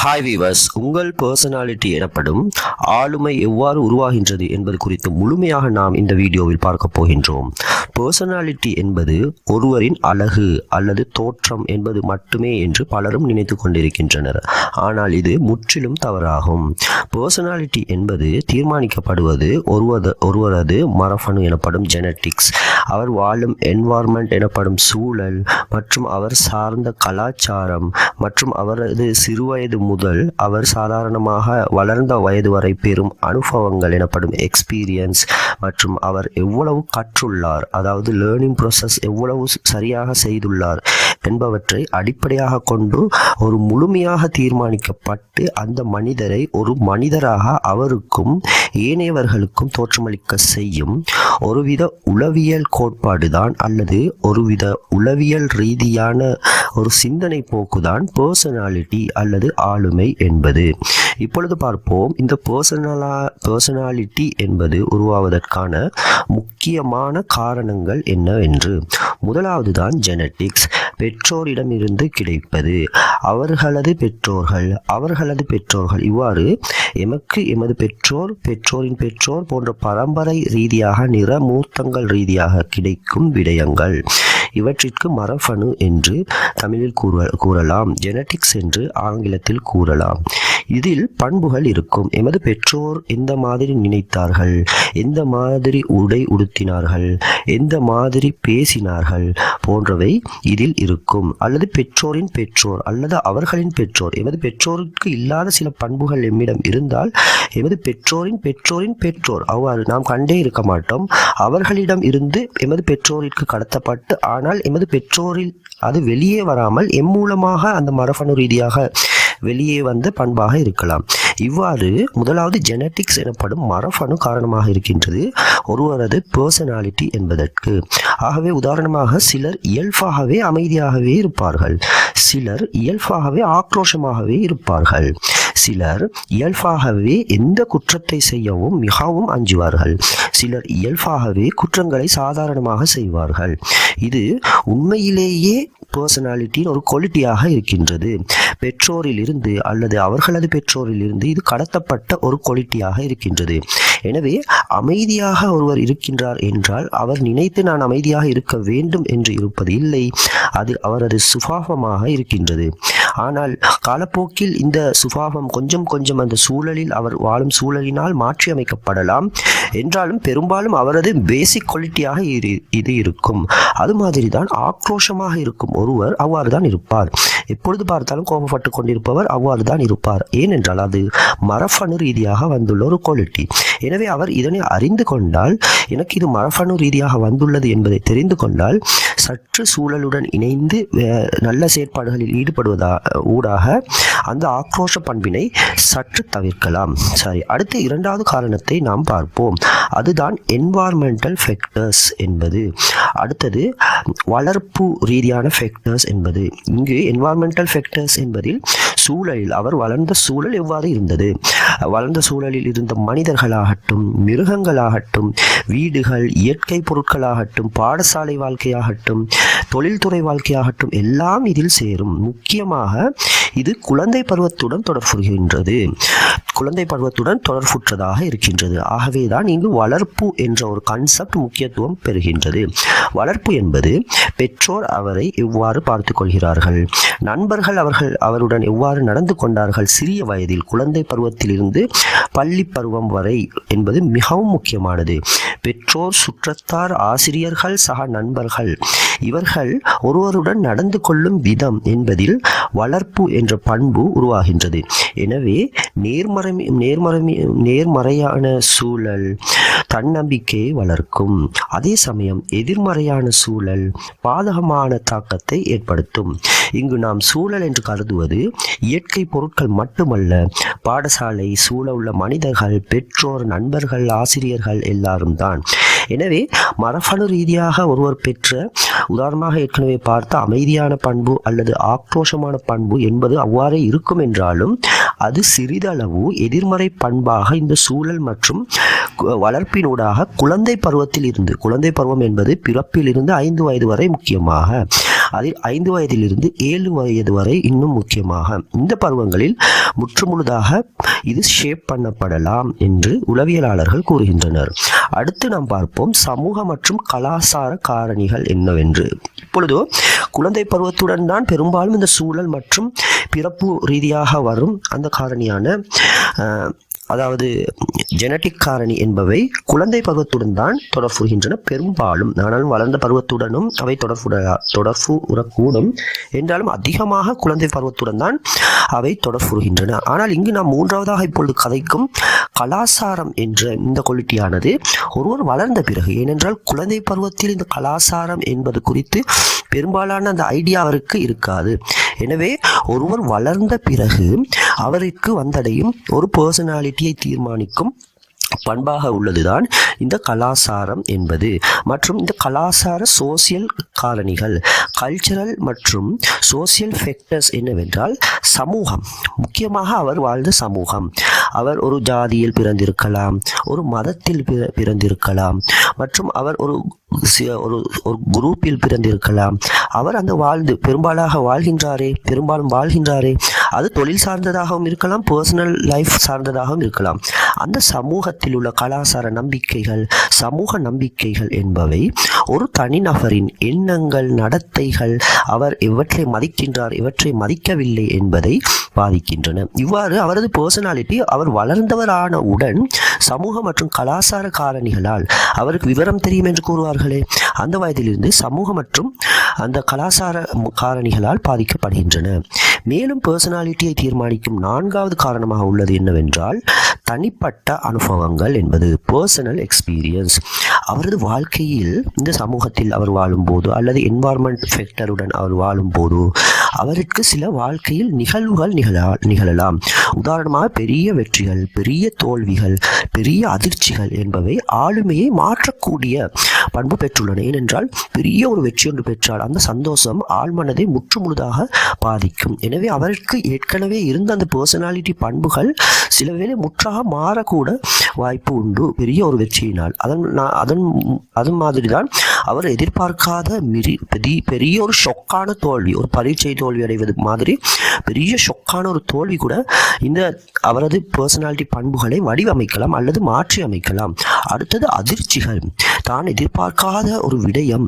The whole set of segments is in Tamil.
ஹாய் வீவர்ஸ் உங்கள் பர்சனாலிட்டி எனப்படும் ஆளுமை எவ்வாறு உருவாகின்றது என்பது குறித்து முழுமையாக நாம் இந்த வீடியோவில் பார்க்க போகின்றோம். பர்சனாலிட்டி என்பது ஒருவரின் அழகு அல்லது தோற்றம் என்பது மட்டுமே என்று பலரும் நினைத்து கொண்டிருக்கின்றனர். ஆனால் இது முற்றிலும் தவறாகும். பர்சனாலிட்டி என்பது தீர்மானிக்கப்படுவது ஒருவத ஒருவரது மரபணு எனப்படும் ஜெனட்டிக்ஸ் அவர் வாழும் என்வார்மெண்ட் எனப்படும் சூழல் மற்றும் அவர் சார்ந்த கலாச்சாரம் மற்றும் அவரது சிறுவயது முதல் அவர் சாதாரணமாக வளர்ந்த வயது வரை பெறும் அனுபவங்கள் எனப்படும் எக்ஸ்பீரியன்ஸ் மற்றும் அவர் எவ்வளவு கற்றுள்ளார் அதாவது அதாவது லேர்னிங் ப்ராசஸ் எவ்வளவு சரியாக செய்துள்ளார் என்பவற்றை அடிப்படையாக கொண்டு ஒரு முழுமையாக தீர்மானிக்கப்பட்டு அந்த மனிதரை ஒரு மனிதராக அவருக்கும் ஏனையவர்களுக்கும் தோற்றமளிக்க செய்யும் ஒருவித உளவியல் கோட்பாடுதான் அல்லது ஒருவித உளவியல் ரீதியான ஒரு சிந்தனை போக்குதான் பர்சனாலிட்டி அல்லது ஆளுமை என்பது. இப்பொழுது பார்ப்போம். இந்த பர்சனலா பர்சனாலிட்டி என்பது உருவாவதற்கான முக்கியமான காரணங்கள் என்னவென்று. முதலாவது தான் ஜெனட்டிக்ஸ் பெற்றோரிடமிருந்து கிடைப்பது. அவர்களது பெற்றோர்கள் அவர்களது பெற்றோர்கள். இவ்வாறு எமக்கு எமது பெற்றோர் பெற்றோரின் பெற்றோர் போன்ற பரம்பரை ரீதியாக நிறமூர்த்தங்கள் ரீதியாக கிடைக்கும் விடயங்கள். இவற்றிற்கு மரபணு என்று தமிழில் கூற கூறலாம். ஜெனட்டிக்ஸ் என்று ஆங்கிலத்தில் கூறலாம். இதில் பண்புகள் இருக்கும். எமது பெற்றோர் எந்த மாதிரி நினைத்தார்கள்? எந்த மாதிரி உடை உடுத்தினார்கள்? எந்த மாதிரி பேசினார்கள்? போன்றவை இதில் இருக்கும். அல்லது பெற்றோரின் பெற்றோர் அல்லது அவர்களின் பெற்றோர். எமது பெற்றோருக்கு இல்லாத சில பண்புகள் எம்மிடம் இருந்தால் எமது பெற்றோரின் பெற்றோரின் பெற்றோர் அவ்வாறு நாம் கண்டே இருக்க மாட்டோம். அவர்களிடம் இருந்து எமது பெற்றோரிற்கு கடத்தப்பட்டு ஆனால் எமது பெற்றோரில் அது வெளியே வராமல் எம் மூலமாக அந்த மரபணு ரீதியாக வெளியே வந்த பண்பாக இருக்கலாம். இவ்வாறு முதலாவது ஜெனட்டிக்ஸ் எனப்படும் மரபணு காரணமாக இருக்கின்றது. ஒருவரது பர்சனாலிட்டி என்பதற்கு. ஆகவே உதாரணமாக சிலர் இயல்பாகவே அமைதியாகவே இருப்பார்கள். சிலர் இயல்பாகவே ஆக்ரோஷமாகவே இருப்பார்கள். சிலர் இயல்பாகவே எந்த குற்றத்தை செய்யவும் மிகவும் அஞ்சுவார்கள். சிலர் இயல்பாகவே குற்றங்களை சாதாரணமாக செய்வார்கள். இது உண்மையிலேயே பர்சனாலிட்டியின் ஒரு குவாலிட்டியாக இருக்கின்றது. பெற்றோரில் இருந்து அல்லது அவர்களது பெற்றோரில் இருந்து இது கடத்தப்பட்ட ஒரு குவாலிட்டியாக இருக்கின்றது. எனவே அமைதியாக ஒருவர் இருக்கின்றார் என்றால் அவர் நினைத்து நான் அமைதியாக இருக்க வேண்டும் என்று இருப்பது இல்லை. அது அவரது சுபாவமாக இருக்கின்றது. ஆனால் காலப்போக்கில் இந்த சுபாவம் கொஞ்சம் கொஞ்சம் அந்த சூழலில் அவர் வாழும் சூழலினால் மாற்றி அமைக்கப்படலாம். என்றாலும் பெரும்பாலும் அவரது பேசிக் குவாலிட்டியாக இரு- இது இருக்கும். அது மாதிரி தான் ஆக்ரோஷமாக இருக்கும் ஒருவர் அவ்வாறு தான் இருப்பார். எப்பொழுது பார்த்தாலும் கோபப்பட்டு கொண்டிருப்பவர் அவ்வாறு தான் இருப்பார். ஏனென்றால் அது மரபணு ரீதியாக வந்துள்ள ஒரு குவாலிட்டி எனவே அவர் இதனை அறிந்து கொண்டால் எனக்கு இது மரபணு ரீதியாக வந்துள்ளது என்பதை தெரிந்து கொண்டால் சற்று சூழலுடன் இணைந்து நல்ல செயற்பாடுகளில் ஈடுபடுவதா ஊடாக அந்த ஆக்ரோஷ பண்பினை சற்று தவிர்க்கலாம். சரி அடுத்த இரண்டாவது காரணத்தை நாம் பார்ப்போம். அதுதான் என்வார்மெண்டல் ஃபேக்டர்ஸ் என்பது. அடுத்தது வளர்ப்பு ரீதியான ஃபேக்டர்ஸ் என்பது. இங்கு என்வார்மெண்டல் ஃபேக்டர்ஸ் என்பதில் சூழலில் அவர் வளர்ந்த சூழல் எவ்வாறு இருந்தது? வளர்ந்த சூழலில் இருந்த மனிதர்களாகட்டும் மிருகங்களாகட்டும் வீடுகள் இயற்கை பொருட்களாகட்டும் பாடசாலை வாழ்க்கையாகட்டும் தொழில்துறை வாழ்க்கையாகட்டும் எல்லாம் இதில் சேரும். முக்கியமாக இது குழந்தை பருவத்துடன் தொடர்புறுகின்றது குழந்தை பருவத்துடன் தொடர்புற்றதாக இருக்கின்றது. ஆகவே தான் இங்கு வளர்ப்பு என்ற ஒரு கான்செப்ட் முக்கியத்துவம் பெறுகின்றது. வளர்ப்பு என்பது பெற்றோர் அவரை எவ்வாறு பார்த்து கொள்கிறார்கள்? நண்பர்கள் அவர்கள் அவருடன் எவ்வாறு நடந்து கொண்டார்கள். சிறிய வயதில் குழந்தை பருவத்திலிருந்து பள்ளி பருவம் வரை என்பது மிகவும் முக்கியமானது. பெற்றோர் சுற்றத்தார் ஆசிரியர்கள் சக நண்பர்கள் இவர்கள் ஒருவருடன் நடந்து கொள்ளும் விதம் என்பதில் வளர்ப்பு என்ற பண்பு உருவாகின்றது. எனவே நேர்மறை நேர்மறை நேர்மறையான சூழல் தன்னம்பிக்கையை வளர்க்கும். அதே சமயம் எதிர்மறையான சூழல் பாதகமான தாக்கத்தை ஏற்படுத்தும். இங்கு நாம் சூழல் என்று கருதுவது இயற்கை பொருட்கள் மட்டுமல்ல பாடசாலை சூழ உள்ள மனிதர்கள் பெற்றோர் நண்பர்கள் ஆசிரியர்கள் எல்லாரும் தான். எனவே மரபணு ரீதியாக ஒருவர் பெற்ற உதாரணமாக ஏற்கனவே பார்த்த அமைதியான பண்பு அல்லது ஆக்ரோஷமான பண்பு என்பது அவ்வாறே இருக்கும் என்றாலும் அது சிறிதளவு எதிர்மறை பண்பாக இந்த சூழல் மற்றும் கு- வளர்ப்பினூடாக குழந்தை பருவத்தில் இருந்து குழந்தை பருவம் என்பது பிறப்பிலிருந்து ஐந்து வயது வரை முக்கியமாக அதில் ஐந்து வயதிலிருந்து ஏழு வயது வரை இன்னும் முக்கியமாக. இந்த பருவங்களில் முற்றுமுழுதாக இது ஷேப் பண்ணப்படலாம் என்று உளவியலாளர்கள் கூறுகின்றனர். அடுத்து நாம் பார்ப்போம் சமூக மற்றும் கலாசார காரணிகள் என்னவென்று. இப்பொழுது குழந்தை பருவத்துடன் தான் பெரும்பாலும் இந்த சூழல் மற்றும் பிறப்பு ரீதியாக வரும். அந்த காரணியான அதாவது ஜெனட்டிக் காரணி என்பவை குழந்தை பருவத்துடன் தான் தொடர்புறுகின்றன பெரும்பாலும் ஆனாலும் வளர்ந்த பருவத்துடனும் அவை தொடர்புட தொடர்பு உறக்கூடும் என்றாலும் அதிகமாக குழந்தை பருவத்துடன் தான் அவை தொடர்புறுகின்றன ஆனால் இங்கு நாம் மூன்றாவதாக இப்பொழுது கதைக்கும் கலாசாரம் என்ற இந்த கொலிட்டியானது ஒருவர் வளர்ந்த பிறகு ஏனென்றால் குழந்தை பருவத்தில் இந்த கலாசாரம் என்பது குறித்து பெரும்பாலான அந்த ஐடியா அவருக்கு இருக்காது. எனவே ஒருவர் வளர்ந்த பிறகு அவருக்கு வந்தடையும் ஒரு பர்சனாலிட்டியை தீர்மானிக்கும் பண்பாக உள்ளதுதான் இந்த கலாசாரம் என்பது. மற்றும் இந்த கலாசார சோசியல் காரணிகள் கல்ச்சரல் மற்றும் சோசியல் ஃபெக்டர்ஸ் என்னவென்றால் சமூகம். முக்கியமாக அவர் வாழ்ந்த சமூகம். அவர் ஒரு ஜாதியில் பிறந்திருக்கலாம் ஒரு மதத்தில் பிற- பிறந்திருக்கலாம் மற்றும் அவர் ஒரு ஒரு ஒரு குரூப்பில் பிறந்திருக்கலாம். அவர் அங்கு வாழ்ந்து பெரும்பாலாக வாழ்கின்றாரே பெரும்பாலும் வாழ்கின்றாரே. அது தொழில் சார்ந்ததாகவும் இருக்கலாம் பர்சனல் லைஃப் சார்ந்ததாகவும் இருக்கலாம். அந்த சமூகத்தில் உள்ள கலாச்சார நம்பிக்கைகள் சமூக நம்பிக்கைகள் என்பவை ஒரு தனிநபரின் எண்ணங்கள் நடத்தைகள் அவர் எவற்றை மதிக்கின்றார் எவற்றை மதிக்கவில்லை என்பதை பாதிக்கின்றன. இவ்வாறு அவரது பர்சனாலிட்டி அவர் வளர்ந்தவரான உடன் சமூக மற்றும் கலாச்சார காரணிகளால் அவருக்கு விவரம் தெரியும் என்று கூறுவார்களே அந்த வயதிலிருந்து சமூக மற்றும் அந்த கலாச்சார காரணிகளால் பாதிக்கப்படுகின்றன. மேலும் பர்சனாலிட்டியை தீர்மானிக்கும் நான்காவது காரணமாக உள்ளது என்னவென்றால் தனிப்பட்ட அனுபவங்கள் என்பது பர்சனல் எக்ஸ்பீரியன்ஸ் அவரது வாழ்க்கையில் இந்த சமூகத்தில் அவர் வாழும்போது அல்லது என்வாரன்மெண்ட் ஃபேக்டருடன் அவர் வாழும்போது அவருக்கு சில வாழ்க்கையில் நிகழ்வுகள் நிகழ நிகழலாம். உதாரணமாக பெரிய வெற்றிகள் பெரிய தோல்விகள் பெரிய அதிர்ச்சிகள் என்பவை ஆளுமையை மாற்றக்கூடிய பண்பு பெற்றுள்ளன. ஏனென்றால் பெரிய ஒரு வெற்றி ஒன்று பெற்றால் அந்த சந்தோஷம் ஆழ்மனதை முற்றுமுழுதாக பாதிக்கும். எனவே அவருக்கு ஏற்கனவே இருந்த அந்த பர்சனாலிட்டி பண்புகள் சில வேளை முற்றாக மாறக்கூட வாய்ப்பு உண்டு. பெரிய ஒரு வெற்றியினால். அதன் அதன் அதன் மாதிரி தான் அவர் எதிர்பார்க்காத மிரி பெரிய பெரிய ஒரு ஷொக்கான தோல்வி ஒரு பரீட்சை தோல்வி அடைவது மாதிரி பெரிய ஷொக்கான ஒரு தோல்வி கூட இந்த அவரது பர்சனாலிட்டி பண்புகளை வடிவமைக்கலாம் அல்லது மாற்றி அமைக்கலாம் அடுத்தது அதிர்ச்சிகள். தான் எதிர்பார்க்காத ஒரு விடயம்.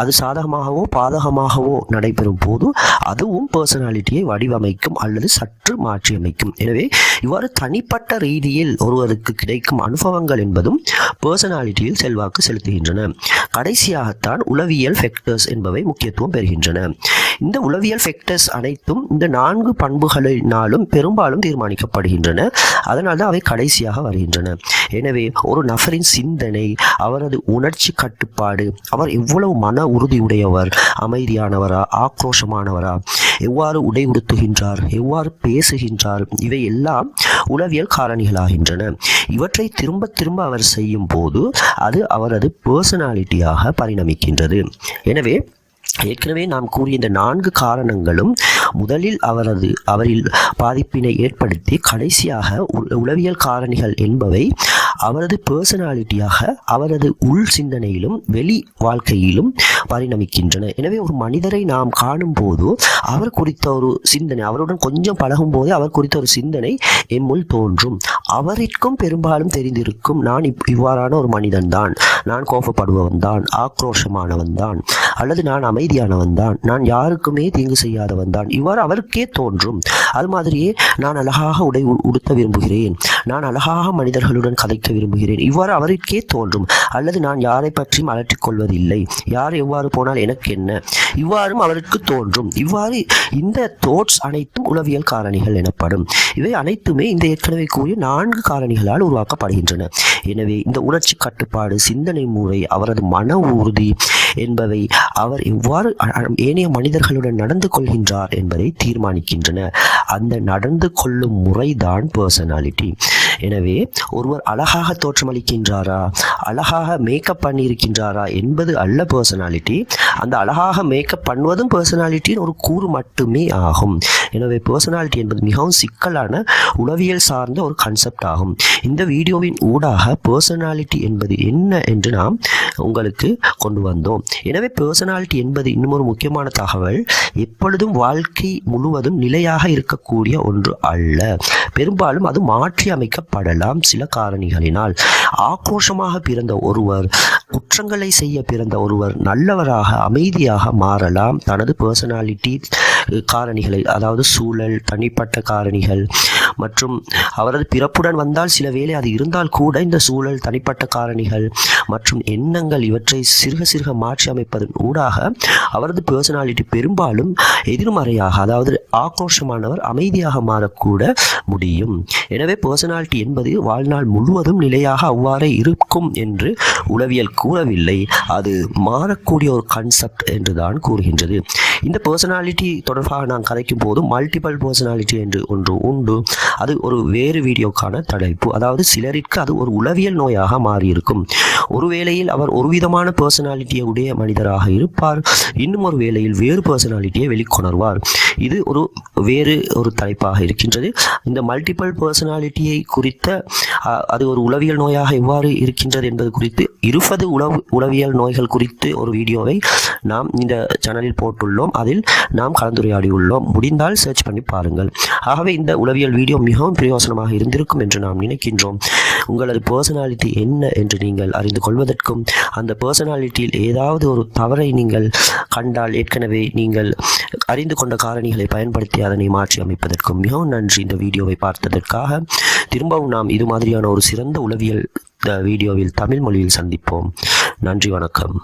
அது சாதகமாகவோ பாதகமாகவோ நடைபெறும் போது அதுவும் பர்சனாலிட்டியை வடிவமைக்கும் அல்லது சற்று மாற்றியமைக்கும். எனவே இவ்வாறு தனிப்பட்ட ரீதியில் ஒருவருக்கு கிடைக்கும் அனுபவங்கள் என்பதும் பர்சனாலிட்டியில் செல்வாக்கு செலுத்துகின்றன. கடைசியாகத்தான் உளவியல் ஃபெக்டர்ஸ் என்பவை முக்கியத்துவம் பெறுகின்றன. இந்த உளவியல் ஃபெக்டர்ஸ் அனைத்தும் இந்த நான்கு பண்புகளினாலும் பெரும்பாலும் தீர்மானிக்கப்படுகின்றன. அதனால் தான் அவை கடைசியாக வருகின்றன. எனவே ஒரு நபரின் சிந்தனை அவரது உணர்ச்சி கட்டுப்பாடு அவர் எவ்வளவு மன உறுதியுடையவர் அமைதியானவரா ஆக்ரோஷமானவரா? எவ்வாறு உடை உடுத்துகின்றார் எவ்வாறு பேசுகின்றார்? இவை எல்லாம் உளவியல் காரணிகளாகின்றன. இவற்றை திரும்ப திரும்ப அவர் செய்யும் போது அது அவரது பர்சனாலிட்டியாக பரிணமிக்கின்றது. எனவே ஏற்கனவே நாம் கூறிய இந்த நான்கு காரணங்களும் முதலில் அவரது அவரில் பாதிப்பினை ஏற்படுத்தி கடைசியாக உ- உளவியல் காரணிகள் என்பவை அவரது பர்சனாலிட்டியாக அவரது உள் சிந்தனையிலும் வெளி வாழ்க்கையிலும் பரிணமிக்கின்றன. எனவே ஒரு மனிதரை நாம் காணும் போது அவர் குறித்த ஒரு சிந்தனை அவருடன் கொஞ்சம் பழகும் போதே அவர் குறித்த ஒரு சிந்தனை எம்முள் தோன்றும். அவருக்கும் பெரும்பாலும் தெரிந்திருக்கும் நான் இப்- இவ்வாறான ஒரு மனிதன் தான் நான் கோபப்படுபவன் தான் ஆக்ரோஷமானவன் தான் அல்லது நான் அமைதியானவன் தான் நான் யாருக்குமே தீங்கு செய்யாதவன் தான். இவ்வாறு அவருக்கே தோன்றும். அது மாதிரியே நான் அழகாக உடை உடுத்த விரும்புகிறேன். நான் அழகாக மனிதர்களுடன் கதைக்க விரும்புகிறேன். இவ்வாறு அவருக்கே தோன்றும். அல்லது நான் யாரை பற்றியும் அலட்டிக் கொள்வதில்லை. யார் எவ்வாறு போனால் எனக்கு என்ன? இவ்வாறும் அவருக்கு தோன்றும். இவ்வாறு இந்த தோட்ஸ் அனைத்தும் உளவியல் காரணிகள் எனப்படும். இவை அனைத்துமே இந்த ஏற்கனவே கூறிய நான்கு காரணிகளால் உருவாக்கப்படுகின்றன. எனவே இந்த உணர்ச்சி கட்டுப்பாடு சிந்தனை முறை அவரது மன உறுதி என்பவை அவர் எவ்வாறு ஏனைய மனிதர்களுடன் நடந்து கொள்கின்றார் என்பதை தீர்மானிக்கின்றன அந்த நடந்து கொள்ளும் முறைதான் பர்சனாலிட்டி எனவே ஒருவர் அழகாக தோற்றமளிக்கின்றாரா? அழகாக மேக்கப் பண்ணியிருக்கின்றாரா என்பது அல்ல பர்சனாலிட்டி அந்த அழகாக மேக்கப் பண்ணுவதும் பர்சனாலிட்டியின் ஒரு கூறு மட்டுமே ஆகும். எனவே பர்சனாலிட்டி என்பது மிகவும் சிக்கலான உளவியல் சார்ந்த ஒரு கான்செப்ட் ஆகும். இந்த வீடியோவின் ஊடாக பர்சனாலிட்டி என்பது என்ன என்று நாம் உங்களுக்கு கொண்டு வந்தோம். எனவே பர்சனாலிட்டி என்பது இன்னும் ஒரு முக்கியமான தகவல். எப்பொழுதும் வாழ்க்கை முழுவதும் நிலையாக இருக்கக்கூடிய ஒன்று அல்ல. பெரும்பாலும் அது மாற்றி அமைக்கப்படலாம் சில காரணிகளினால். ஆக்ரோஷமாக பிறந்த ஒருவர் குற்றங்களை செய்ய பிறந்த ஒருவர் நல்லவராக அமைதியாக மாறலாம். தனது பர்சனாலிட்டி காரணிகளை அதாவது சூழல் தனிப்பட்ட காரணிகள் மற்றும் அவரது பிறப்புடன் வந்தால் சில வேலை அது இருந்தால் கூட இந்த சூழல் தனிப்பட்ட காரணிகள் மற்றும் எண்ணங்கள் இவற்றை சிறுக சிறுக மாற்றி அமைப்பதன் ஊடாக அவரது பர்சனாலிட்டி பெரும்பாலும் எதிர்மறையாக அதாவது ஆக்ரோஷமானவர் அமைதியாக மாறக்கூட முடியும். எனவே பர்சனாலிட்டி என்பது வாழ்நாள் முழுவதும் நிலையாக அவ்வாறே இருக்கும் என்று உளவியல் கூறவில்லை. அது மாறக்கூடிய ஒரு கான்செப்ட் என்று தான் கூறுகின்றது. இந்த பர்சனாலிட்டி தொடர்பாக நான் கதைக்கும் போது மல்டிபிள் பர்சனாலிட்டி என்று ஒன்று உண்டு. அது ஒரு வேறு வீடியோக்கான தலைப்பு அதாவது சிலருக்கு அது ஒரு உளவியல் நோயாக மாறியிருக்கும். ஒரு வேளையில் அவர் ஒரு விதமான பர்சனாலிட்டியை உடைய மனிதராக இருப்பார். இன்னும் ஒரு வேளையில் வேறு பர்சனாலிட்டியை வெளிக்கொணர்வார். இது ஒரு வேறு ஒரு தலைப்பாக இருக்கின்றது. இந்த மல்டிபிள் பர்சனாலிட்டியை குறித்த அது ஒரு உளவியல் நோயாக எவ்வாறு இருக்கின்றது என்பது குறித்து இருபது உளவு உளவியல் நோய்கள் குறித்து ஒரு வீடியோவை நாம் இந்த சேனலில் போட்டுள்ளோம். அதில் நாம் கலந்துரையாடி உள்ளோம் முடிந்தால் சர்ச் பண்ணி பாருங்கள். ஆகவே இந்த உளவியல் வீடியோ மிகவும் பிரயோசனமாக இருந்திருக்கும் என்று நாம் நினைக்கின்றோம். உங்களது பர்சனாலிட்டி என்ன என்று நீங்கள் அறிந்து கொள்வதற்கும் அந்த பர்சனாலிட்டியில் ஏதாவது ஒரு தவறை நீங்கள் கண்டால் ஏற்கனவே நீங்கள் அறிந்து கொண்ட காரணிகளை பயன்படுத்தி அதனை மாற்றி அமைப்பதற்கும் மிகவும் நன்றி. இந்த வீடியோவை பார்த்ததற்காக திரும்பவும் நாம் இது மாதிரியான ஒரு சிறந்த உளவியல் வீடியோவில் தமிழ் மொழியில் சந்திப்போம். நன்றி வணக்கம்.